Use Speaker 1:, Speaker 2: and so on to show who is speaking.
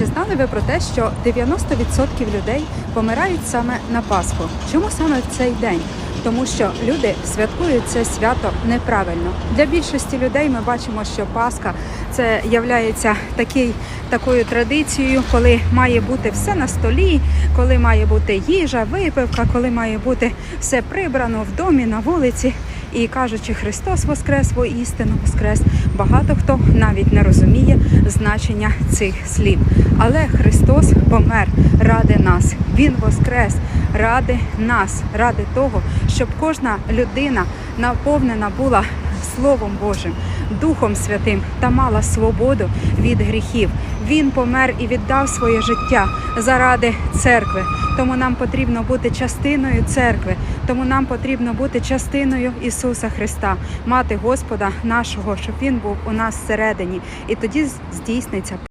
Speaker 1: Чи знали ви про те, що 90% людей помирають саме на Пасху? Чому саме в цей день? Тому що люди святкують це свято неправильно. Для більшості людей ми бачимо, що Пасха це являється такий, такою традицією, коли має бути все на столі, коли має бути їжа, випивка, коли має бути все прибрано в домі, на вулиці. І кажучи, Христос Воскрес, воістину Воскрес, багато хто навіть не розуміє значення цих слів. Але Христос помер ради нас. Він воскрес ради нас, ради того, щоб кожна людина наповнена була Словом Божим, Духом Святим та мала свободу від гріхів. Він помер і віддав своє життя заради церкви. Тому нам потрібно бути частиною церкви, тому нам потрібно бути частиною Ісуса Христа, мати Господа нашого, щоб Він був у нас всередині, і тоді здійсниться